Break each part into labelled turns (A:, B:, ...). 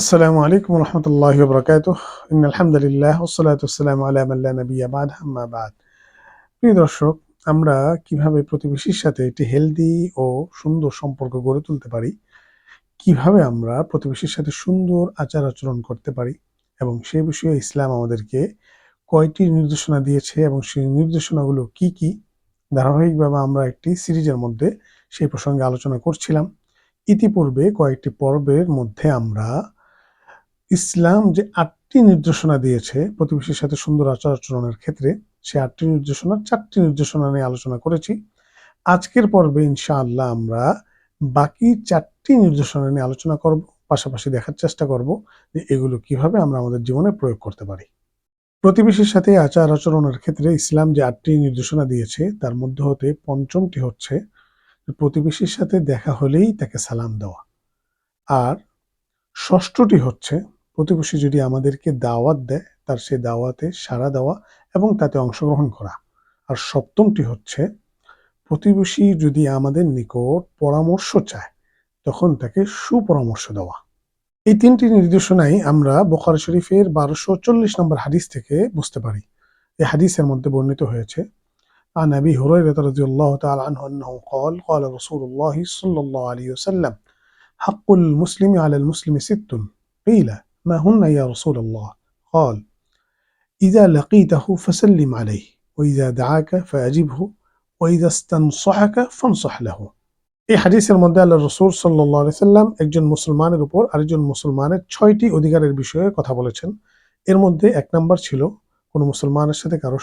A: আসসালামু আলাইকুম রহমতুল্লাহ বরকাত ইন আলহামদুলিল্লাহ ওসলাত আসসালামু আলা মাল্লা নবী আবাদ হাম্মা বাদ প্রিয় দর্শক, আমরা কীভাবে প্রতিবেশীর সাথে একটি হেলদি ও সুন্দর সম্পর্ক গড়ে তুলতে পারি? কীভাবে আমরা প্রতিবেশীর সাথে সুন্দর আচার আচরণ করতে পারি? এবং সে বিষয়ে ইসলাম আমাদেরকে কয়টি নির্দেশনা দিয়েছে এবং সেই নির্দেশনাগুলো কি কি? ধারাবাহিকভাবে আমরা একটি সিরিজের মধ্যে সেই প্রসঙ্গে আলোচনা করছিলাম। ইতিপূর্বে কয়েকটি পর্বের মধ্যে আমরা ইসলাম যে আটটি নির্দেশনা দিয়েছে প্রতিবেশীর সাথে সুন্দর আচার আচরণের ক্ষেত্রে, সে আটটি নির্দেশনা, চারটি নির্দেশনা নিয়ে আলোচনা করেছি। আজকের পর্বে ইনশাআল্লাহ আমরা বাকি চারটি নির্দেশনা নিয়ে আলোচনা করব, পাশাপাশি দেখার চেষ্টা করব যে এগুলো কীভাবে আমরা আমাদের জীবনে প্রয়োগ করতে পারি। প্রতিবেশীর সাথে আচার আচরণের ক্ষেত্রে ইসলাম যে আটটি নির্দেশনা দিয়েছে, তার মধ্যে হতে পঞ্চমটি হচ্ছে প্রতিবেশীর সাথে দেখা হলেই তাকে সালাম দেওয়া। আর ষষ্ঠটি হচ্ছে প্রতিবেশী যদি আমাদেরকে দাওয়াত দেয় তার সে দাওয়াতে সাড়া দেওয়া এবং তাতে অংশগ্রহণ করা আর সপ্তমটি হচ্ছে প্রতিবেশী যদি আমাদের নিকট পরামর্শ চায় তখন তাকে সুপরামর্শ দেওয়া এই তিনটি নির্দেশনাই আমরা বোখার শরীফের বারোশো চল্লিশ নম্বর হাদিস থেকে বুঝতে পারি এই হাদিসের মধ্যে বর্ণিত হয়েছে عن أبي هريرة رضي الله تعالى عنه أنه قال قال رسول الله صلى الله عليه وسلم حق المسلم على المسلم ست قيل ما هن يا رسول الله قال إذا لقيته فسلم عليه وإذا دعاك فأجبه وإذا استنصحك فانصح له এই হাদিসের মধ্যে আল্লাহ রসুল সাল্লাহ সাল্লাম একজন মুসলমানের উপর আরেকজন মুসলমানের ছয়টি অধিকারের বিষয়ে কথা বলেছেন এর মধ্যে এক নম্বর ছিল কোনো মুসলমানের সাথে কারো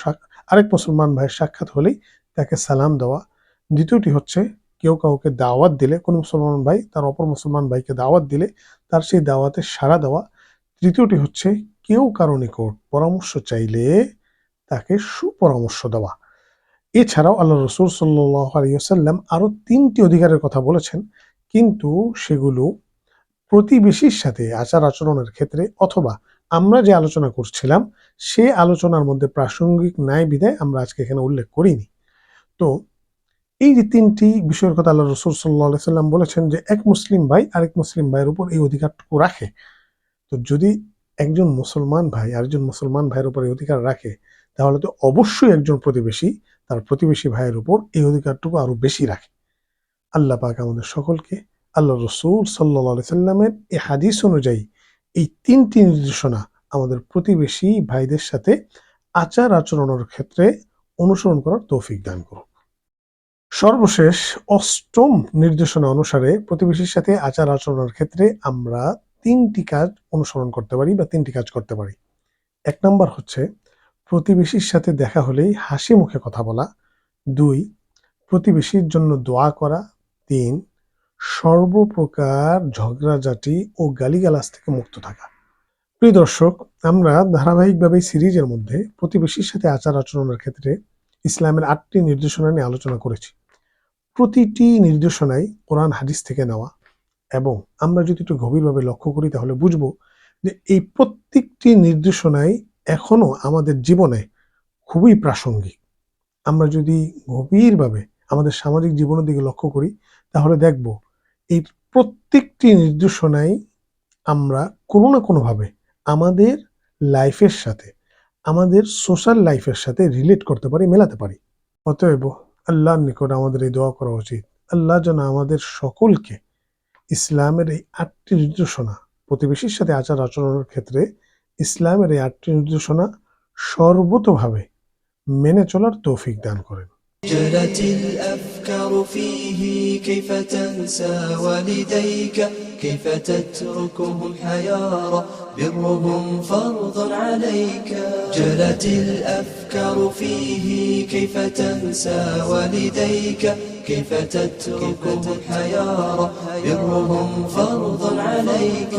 A: আরেক মুসলমান ভাইয়ের সাক্ষাৎ হলেই তাকে সালাম দেওয়া দ্বিতীয়টি হচ্ছে কেউ কাউকে দাওয়াত দিলে কোনো মুসলমান ভাই তার অপর মুসলমান ভাইকে দাওয়াত দিলে তার সেই দাওয়াতে সাড়া দেওয়া তৃতীয়টি হচ্ছে, কেউ কারও নিকট পরামর্শ চাইলে তাকে সুপরামর্শ দেওয়া। এছাড়াও আল্লাহ রসুল সাল্লাহ আলিয়াল্লাম আরও তিনটি অধিকারের কথা বলেছেন, কিন্তু সেগুলো প্রতিবেশীর সাথে আচার আচরণের ক্ষেত্রে অথবা আমরা যে আলোচনা করছিলাম, সে আলোচনার মধ্যে প্রাসঙ্গিক ন্যায় বিদায় আমরা আজকে এখানে উল্লেখ করিনি। তো, এই যে তিনটি বিষয়ের কথা আল্লাহ রসুল সাল্লাহ সাল্লাম বলেছেন যে, এক মুসলিম ভাই আরেক মুসলিম ভাইয়ের উপর এই অধিকারটুকু রাখে। তো যদি একজন মুসলমান ভাই আরেকজন মুসলমান ভাইয়ের উপর এই অধিকার রাখে, তাহলে তো অবশ্যই একজন প্রতিবেশী তার প্রতিবেশী ভাইয়ের উপর এই অধিকারটুকু আরও বেশি রাখে। আল্লাহ পাক আমাদের সকলকে আল্লাহ রসুল সাল্লা সাল্লামের এই হাদিস অনুযায়ী এই তিনটি নির্দেশনা আমাদের প্রতিবেশী ভাইদের সাথে আচার আচরণের ক্ষেত্রে অনুসরণ করার তৌফিক দান করুক। সর্বশেষ অষ্টম নির্দেশনা অনুসারে প্রতিবেশীর সাথে আচার আচরণের ক্ষেত্রে আমরা তিনটি কাজ অনুসরণ করতে পারি বা তিনটি কাজ করতে পারি। এক নম্বর হচ্ছে, প্রতিবেশীর সাথে দেখা হলেই হাসি মুখে কথা বলা। দুই, প্রতিবেশীর জন্য দোয়া করা। তিন, সর্বপ্রকার ঝগড়াঝাটি ও গালিগালাজ থেকে মুক্ত থাকা। প্রিয় দর্শক, আমরা ধারাবাহিকভাবে সিরিজের মধ্যে প্রতিবেশীর সাথে আচার আচরণের ক্ষেত্রে ইসলামের আটটি নির্দেশনা নিয়ে আলোচনা করেছি। প্রতিটি নির্দেশনাই কোরআন, হাদিস থেকে নেওয়া। এবং আমরা যদি একটু গভীরভাবে লক্ষ্য করি তাহলে বুঝব যে এই প্রত্যেকটি নির্দেশনাই এখনও আমাদের জীবনে খুবই প্রাসঙ্গিক। আমরা যদি গভীরভাবে আমাদের সামাজিক জীবনের দিকে লক্ষ্য করি তাহলে দেখব এই প্রত্যেকটি নির্দেশনাই আমরা কোনো না কোনোভাবে আমাদের লাইফের সাথে, আমাদের সোশ্যাল লাইফের সাথে রিলেট করতে পারি, মেলাতে পারি। অতএব আল্লাহর নিকট আমাদের এই দোয়া করা উচিত। আল্লাহ যেন আমাদের সকলকে ইসলামের এই আটটি নির্দেশনা, প্রতিবেশীর সাথে আচার আচরণের ক্ষেত্রে ইসলামের এই আটটি নির্দেশনা সর্বতভাবে মেনে চলার তৌফিক দান করেন।
B: الأفكار فيه كيف تنسى والديك؟ كيف تتركهم حيارى برهم فرض عليك. جلت الأفكار فيه كيف تنسى والديك؟ كيف تتركهم حيارى برهم فرض عليك.